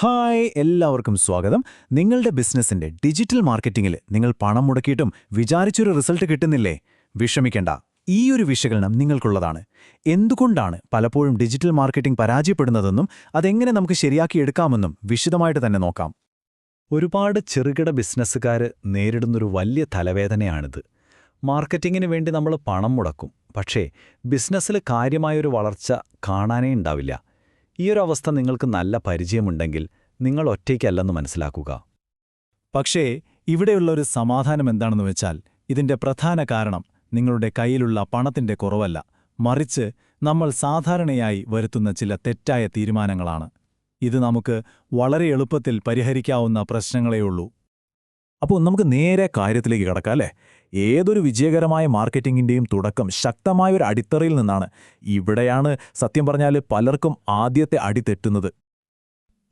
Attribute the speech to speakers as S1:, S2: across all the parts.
S1: Hi എല്ലാവർക്കും സ്വാഗതം. നിങ്ങളുടെ ബിസിനസ്സിന്റെ ഡിജിറ്റൽ മാർക്കറ്റിംഗിൽ നിങ്ങൾ പണം മുടക്കിയിട്ടും വിചാരിച്ചൊരു റിസൾട്ട് കിട്ടുന്നില്ലേ? വിഷമിക്കേണ്ട. ഈ ഒരു വിശകലനം നിങ്ങൾക്കുള്ളതാണ്. എന്തുകൊണ്ടാണ് പലപ്പോഴും ഡിജിറ്റൽ മാർക്കറ്റിംഗ് പരാജയപ്പെടുന്നതെന്നും അതെങ്ങനെ നമുക്ക് ശരിയാക്കിയെടുക്കാമെന്നും വിശദമായിട്ട് തന്നെ നോക്കാം. ഒരുപാട് ചെറുകിട ബിസിനസ്സുകാർ നേരിടുന്നൊരു വലിയ തലവേദനയാണിത്. മാർക്കറ്റിങ്ങിന് വേണ്ടി നമ്മൾ പണം മുടക്കും. പക്ഷേ ബിസിനസ്സിൽ കാര്യമായൊരു വളർച്ച കാണാനേ ഉണ്ടാവില്ല. ഈ ഒരു അവസ്ഥ നിങ്ങൾക്ക് നല്ല പരിചയമുണ്ടെങ്കിൽ നിങ്ങൾ ഒറ്റയ്ക്കല്ലെന്ന് മനസ്സിലാക്കുക. പക്ഷേ ഇവിടെയുള്ള ഒരു സമാധാനം എന്താണെന്ന് വെച്ചാൽ ഇതിന്റെ പ്രധാന കാരണം നിങ്ങളുടെ കയ്യിലുള്ള പണത്തിന്റെ കുറവല്ല. മറിച്ച് നമ്മൾ സാധാരണയായി വരുത്തുന്ന ചില തെറ്റായ തീരുമാനങ്ങളാണ്. ഇത് നമുക്ക് വളരെ എളുപ്പത്തിൽ പരിഹരിക്കാവുന്ന പ്രശ്നങ്ങളേയുള്ളൂ അപ്പോൾ നമുക്ക് നേരെ കാര്യത്തിലേക്ക് കിടക്കാം അല്ലേ? ഏതൊരു വിജയകരമായ മാർക്കറ്റിംഗിന്റെയും തുടക്കം ശക്തമായ ഒരു അടിത്തറയിൽ നിന്നാണ്. ഇവിടെയാണ് സത്യം പറഞ്ഞാൽ പലർക്കും ആദ്യത്തെ അടി തെറ്റുന്നത്.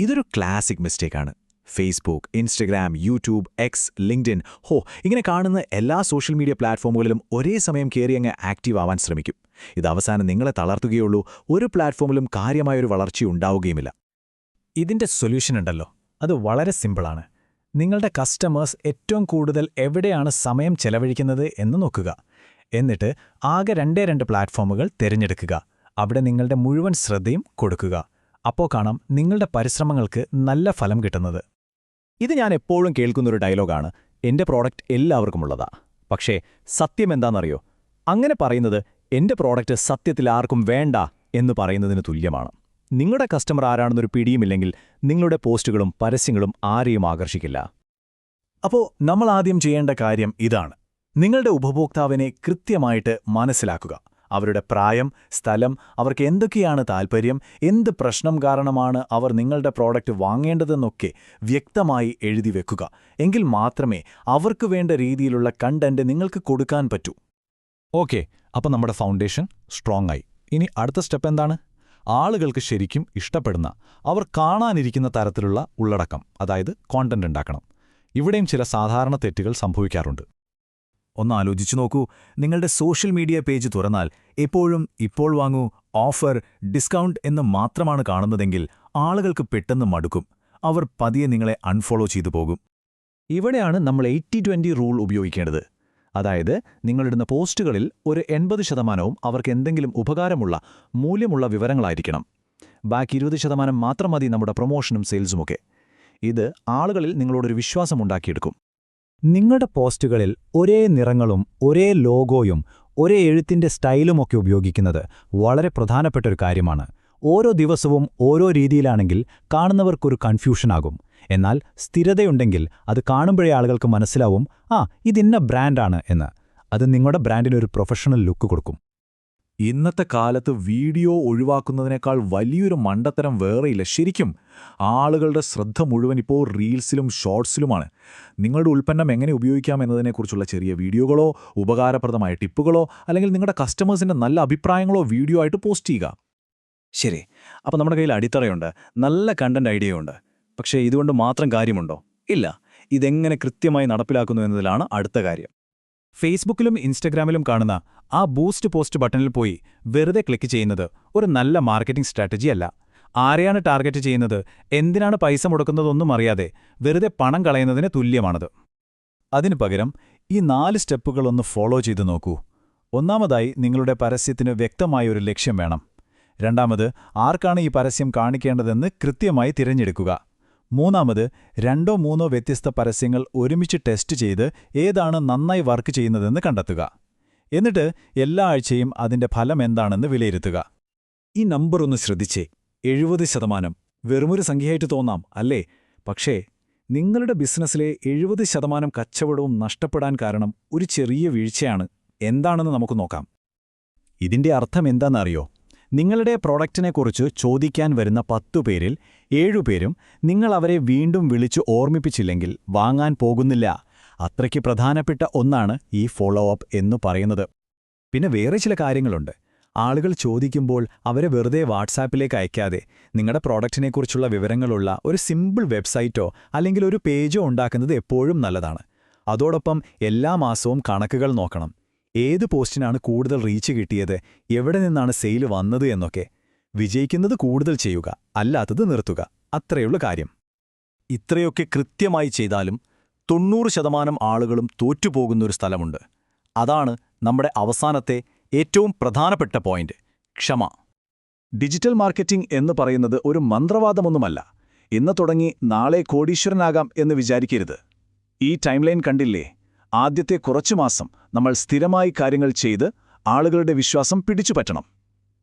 S1: ഇതൊരു classic മിസ്റ്റേക്കാണ് Facebook Instagram YouTube X LinkedIn ഹോ ഇങ്ങനെ കാണുന്ന എല്ലാ സോഷ്യൽ മീഡിയ പ്ലാറ്റ്ഫോമുകളിലും ഒരേ സമയം കയറി അങ്ങ് ആക്റ്റീവ് ആവാൻ ശ്രമിക്കും. ഇത് അവസാനം നിങ്ങളെ തളർത്തുകയുള്ളൂ. ഒരു പ്ലാറ്റ്ഫോമിലും കാര്യമായൊരു വളർച്ചയുണ്ടാവുകയുമില്ല. ഇതിന്റെ സൊല്യൂഷൻ ഉണ്ടല്ലോ. അത് വളരെ സിമ്പിളാണ് നിങ്ങളുടെ കസ്റ്റമേഴ്സ് ഏറ്റവും കൂടുതൽ എവിടെയാണ് സമയം ചെലവഴിക്കുന്നത് എന്ന് നോക്കുക. എന്നിട്ട് ആകെ രണ്ടേ രണ്ട് പ്ലാറ്റ്ഫോമുകൾ തിരഞ്ഞെടുക്കുക. അവിടെ നിങ്ങളുടെ മുഴുവൻ ശ്രദ്ധയും കൊടുക്കുക. അപ്പോൾ കാണാം നിങ്ങളുടെ പരിശ്രമങ്ങൾക്ക് നല്ല ഫലം കിട്ടുന്നത്. ഇത് ഞാൻ എപ്പോഴും കേൾക്കുന്നൊരു ഡയലോഗാണ് എന്റെ പ്രോഡക്റ്റ് എല്ലാവർക്കുമുള്ളതാ പക്ഷേ സത്യം എന്താണെന്നറിയോ? അങ്ങനെ പറയുന്നത് എന്റെ പ്രോഡക്റ്റ് സത്യത്തിൽ ആർക്കും വേണ്ട എന്ന് പറയുന്നതിന് തുല്യമാണ്. നിങ്ങളുടെ കസ്റ്റമർ ആരാണെന്നൊരു പിടിയുമില്ലെങ്കിൽ നിങ്ങളുടെ പോസ്റ്റുകളും പരസ്യങ്ങളും ആരെയും ആകർഷിക്കില്ല. അപ്പോൾ നമ്മൾ ആദ്യം ചെയ്യേണ്ട കാര്യം ഇതാണ്. നിങ്ങളുടെ ഉപഭോക്താവിനെ കൃത്യമായിട്ട് മനസ്സിലാക്കുക. അവരുടെ പ്രായം സ്ഥലം അവർക്ക് എന്തൊക്കെയാണ് താൽപ്പര്യം എന്ത് പ്രശ്നം കാരണമാണ് അവർ നിങ്ങളുടെ പ്രോഡക്റ്റ് വാങ്ങേണ്ടതെന്നൊക്കെ വ്യക്തമായി എഴുതി വെക്കുക. എങ്കിൽ മാത്രമേ അവർക്ക് വേണ്ട രീതിയിലുള്ള കണ്ടന്റ് നിങ്ങൾക്ക് കൊടുക്കാൻ പറ്റൂ. ഓക്കെ. അപ്പോൾ നമ്മുടെ ഫൗണ്ടേഷൻ സ്ട്രോങ് ആയി. ഇനി അടുത്ത സ്റ്റെപ്പ് എന്താണ്? ആളുകൾക്ക് ശരിക്കും ഇഷ്ടപ്പെടുന്ന അവർ കാണാനിരിക്കുന്ന തരത്തിലുള്ള ഉള്ളടക്കം അതായത് കോണ്ടന്റ് ഉണ്ടാക്കണം. ഇവിടെയും ചില സാധാരണ തെറ്റുകൾ സംഭവിക്കാറുണ്ട്. ഒന്ന് ആലോചിച്ചു നോക്കൂ. നിങ്ങളുടെ സോഷ്യൽ മീഡിയ പേജ് തുറന്നാൽ എപ്പോഴും ഇപ്പോൾ വാങ്ങൂ ഓഫർ ഡിസ്കൗണ്ട് എന്ന് മാത്രമാണ് കാണുന്നതെങ്കിൽ ആളുകൾക്ക് പെട്ടെന്ന് മടുക്കും. അവർ പതിയെ നിങ്ങളെ അൺഫോളോ ചെയ്തു പോകും. ഇവിടെയാണ് നമ്മൾ എയ്റ്റി ട്വന്റി റൂൾ ഉപയോഗിക്കേണ്ടത്. അതായത് നിങ്ങളിടുന്ന പോസ്റ്റുകളിൽ ഒരു എൺപത് ശതമാനവും അവർക്ക് എന്തെങ്കിലും ഉപകാരമുള്ള മൂല്യമുള്ള വിവരങ്ങളായിരിക്കണം. ബാക്കി ഇരുപത് ശതമാനം മാത്രം മതി നമ്മുടെ പ്രൊമോഷനും സെയിൽസുമൊക്കെ. ഇത് ആളുകളിൽ നിങ്ങളോടൊരു വിശ്വാസം ഉണ്ടാക്കിയെടുക്കും. നിങ്ങളുടെ പോസ്റ്റുകളിൽ ഒരേ നിറങ്ങളും ഒരേ ലോഗോയും ഒരേ എഴുത്തിന്റെ സ്റ്റൈലുമൊക്കെ ഉപയോഗിക്കുന്നത് വളരെ പ്രധാനപ്പെട്ട ഒരു കാര്യമാണ്. ഓരോ ദിവസവും ഓരോ രീതിയിലാണെങ്കിൽ കാണുന്നവർക്കൊരു കൺഫ്യൂഷനാകും. എന്നാൽ സ്ഥിരതയുണ്ടെങ്കിൽ അത് കാണുമ്പോഴേ ആളുകൾക്ക് മനസ്സിലാവും ആ ഇതിന്ന ബ്രാൻഡാണ് എന്ന്. അത് നിങ്ങളുടെ ബ്രാൻഡിനൊരു പ്രൊഫഷണൽ ലുക്ക് കൊടുക്കും. ഇന്നത്തെ കാലത്ത് വീഡിയോ ഒഴിവാക്കുന്നതിനേക്കാൾ വലിയൊരു മണ്ടത്തരം വേറെയില്ല. ശരിക്കും ആളുകളുടെ ശ്രദ്ധ മുഴുവൻ ഇപ്പോൾ റീൽസിലും ഷോർട്സിലുമാണ്. നിങ്ങളുടെ ഉൽപ്പന്നം എങ്ങനെ ഉപയോഗിക്കാം എന്നതിനെക്കുറിച്ചുള്ള ചെറിയ വീഡിയോകളോ ഉപകാരപ്രദമായ ടിപ്പുകളോ അല്ലെങ്കിൽ നിങ്ങളുടെ കസ്റ്റമേഴ്സിന്റെ നല്ല അഭിപ്രായങ്ങളോ വീഡിയോ ആയിട്ട് പോസ്റ്റ് ചെയ്യുക. ശരി അപ്പോൾ നമ്മുടെ കയ്യിൽ അടിത്തറയുണ്ട്. നല്ല കണ്ടന്റ് ഐഡിയയുണ്ട് പക്ഷേ ഇതുകൊണ്ട് മാത്രം കാര്യമുണ്ടോ? ഇല്ല. ഇതെങ്ങനെ കൃത്യമായി നടപ്പിലാക്കുന്നു എന്നതിലാണ് അടുത്ത കാര്യം. ഫേസ്ബുക്കിലും ഇൻസ്റ്റഗ്രാമിലും കാണുന്ന ആ ബൂസ്റ്റ് പോസ്റ്റ് ബട്ടണിൽ പോയി വെറുതെ ക്ലിക്ക് ചെയ്യുന്നത് ഒരു നല്ല മാർക്കറ്റിംഗ് സ്ട്രാറ്റജി അല്ല. ആരെയാണ് ടാർഗറ്റ് ചെയ്യുന്നത്? എന്തിനാണ് പൈസ മുടക്കുന്നതൊന്നും അറിയാതെ വെറുതെ പണം കളയുന്നതിന് തുല്യമാണത്. അതിനു പകരം ഈ നാല് സ്റ്റെപ്പുകളൊന്ന് ഫോളോ ചെയ്തു നോക്കൂ. ഒന്നാമതായി നിങ്ങളുടെ പരസ്യത്തിന് വ്യക്തമായ ഒരു ലക്ഷ്യം വേണം. രണ്ടാമത് ആർക്കാണ് ഈ പരസ്യം കാണിക്കേണ്ടതെന്ന് കൃത്യമായി തിരഞ്ഞെടുക്കുക. മൂന്നാമത് രണ്ടോ മൂന്നോ വ്യത്യസ്ത പരസ്യങ്ങൾ ഒരുമിച്ച് ടെസ്റ്റ് ചെയ്ത് ഏതാണ് നന്നായി വർക്ക് ചെയ്യുന്നതെന്ന് കണ്ടെത്തുക. എന്നിട്ട് എല്ലാ ആഴ്ചയും അതിന്റെ ഫലം എന്താണെന്ന് വിലയിരുത്തുക. ഈ നമ്പർ ഒന്ന് ശ്രദ്ധിച്ചേ. എഴുപത് ശതമാനം. വെറുമൊരു സംഖ്യയായിട്ട് തോന്നാം അല്ലേ? പക്ഷേ നിങ്ങളുടെ ബിസിനസ്സിലെ എഴുപത് ശതമാനം കച്ചവടവും നഷ്ടപ്പെടാൻ കാരണം ഒരു ചെറിയ വീഴ്ചയാണ്. എന്താണെന്ന് നമുക്ക് നോക്കാം. ഇതിന്റെ അർത്ഥം എന്താണെന്നറിയോ? നിങ്ങളുടെ പ്രോഡക്റ്റിനെക്കുറിച്ച് ചോദിക്കാൻ വരുന്ന പത്തു പേരിൽ ഏഴുപേരും നിങ്ങൾ അവരെ വീണ്ടും വിളിച്ചു ഓർമ്മിപ്പിച്ചില്ലെങ്കിൽ വാങ്ങാൻ പോകുന്നില്ല. അത്രയ്ക്ക് പ്രധാനപ്പെട്ട ഒന്നാണ് ഈ ഫോളോ അപ്പ് എന്നു പറയുന്നത്. പിന്നെ വേറെ ചില കാര്യങ്ങളുണ്ട്. ആളുകൾ ചോദിക്കുമ്പോൾ അവരെ വെറുതെ വാട്സാപ്പിലേക്ക് അയക്കാതെ നിങ്ങളുടെ പ്രോഡക്റ്റിനെക്കുറിച്ചുള്ള വിവരങ്ങളുള്ള ഒരു സിമ്പിൾ വെബ്സൈറ്റോ അല്ലെങ്കിൽ ഒരു പേജോ ഉണ്ടാക്കുന്നത് എപ്പോഴും നല്ലതാണ്. അതോടൊപ്പം എല്ലാ മാസവും കണക്കുകൾ നോക്കണം. ഏത് പോസ്റ്റിനാണ് കൂടുതൽ റീച്ച് കിട്ടിയത്? എവിടെ നിന്നാണ് സെയിൽ വന്നത് എന്നൊക്കെ. വിജയിക്കുന്നത് കൂടുതൽ ചെയ്യുക അല്ലാത്തത് നിർത്തുക. അത്രയുള്ള കാര്യം.
S2: ഇത്രയൊക്കെ കൃത്യമായി ചെയ്താലും തൊണ്ണൂറ് ശതമാനം ആളുകളും തോറ്റുപോകുന്നൊരു സ്ഥലമുണ്ട്. അതാണ് നമ്മുടെ അവസാനത്തെ ഏറ്റവും പ്രധാനപ്പെട്ട പോയിന്റ്. ക്ഷമ.
S3: ഡിജിറ്റൽ മാർക്കറ്റിംഗ് എന്ന് പറയുന്നത് ഒരു മന്ത്രവാദമൊന്നുമല്ല. ഇന്ന് തുടങ്ങി നാളെ കോടീശ്വരനാകാം എന്ന് വിചാരിക്കരുത്. ഈ ടൈംലൈൻ കണ്ടില്ലേ? ആദ്യത്തെ കുറച്ചു മാസം നമ്മൾ സ്ഥിരമായി കാര്യങ്ങൾ ചെയ്ത് ആളുകളുടെ വിശ്വാസം പിടിച്ചുപറ്റണം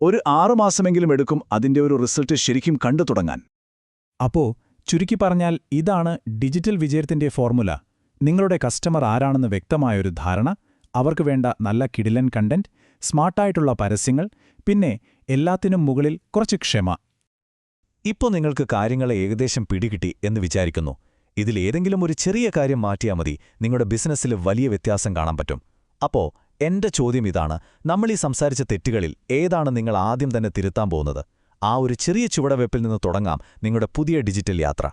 S3: ഒരു ആറുമാസമെങ്കിലും എടുക്കും അതിന്റെ ഒരു റിസൾട്ട് ശരിക്കും കണ്ടു തുടങ്ങാൻ.
S4: അപ്പോ ചുരുക്കി പറഞ്ഞാൽ ഇതാണ് ഡിജിറ്റൽ വിജയത്തിന്റെ ഫോർമുല. നിങ്ങളുടെ കസ്റ്റമർ ആരാണെന്ന് വ്യക്തമായൊരു ധാരണ അവർക്ക് വേണ്ട നല്ല കിടിലൻ കണ്ടന്റ് സ്മാർട്ടായിട്ടുള്ള പരസ്യങ്ങൾ പിന്നെ എല്ലാത്തിനും മുകളിൽ കുറച്ച് ക്ഷമ.
S5: ഇപ്പോൾ നിങ്ങൾക്ക് കാര്യങ്ങളെ ഏകദേശം പിടികിട്ടി എന്ന് വിചാരിക്കുന്നു. ഇതിലേതെങ്കിലും ഒരു ചെറിയ കാര്യം മാറ്റിയാൽ മതി. നിങ്ങളുടെ ബിസിനസ്സിൽ വലിയ വ്യത്യാസം കാണാൻ പറ്റും. അപ്പോ എന്റെ ചോദ്യം ഇതാണ്. നമ്മൾ ഈ സംസാരിച്ച തെറ്റുകളിൽ ഏതാണ് നിങ്ങൾ ആദ്യം തന്നെ തിരുത്താൻ പോകുന്നത്? ആ ഒരു ചെറിയ ചുവടവെപ്പിൽ നിന്ന് തുടങ്ങാം നിങ്ങളുടെ പുതിയ ഡിജിറ്റൽ യാത്ര.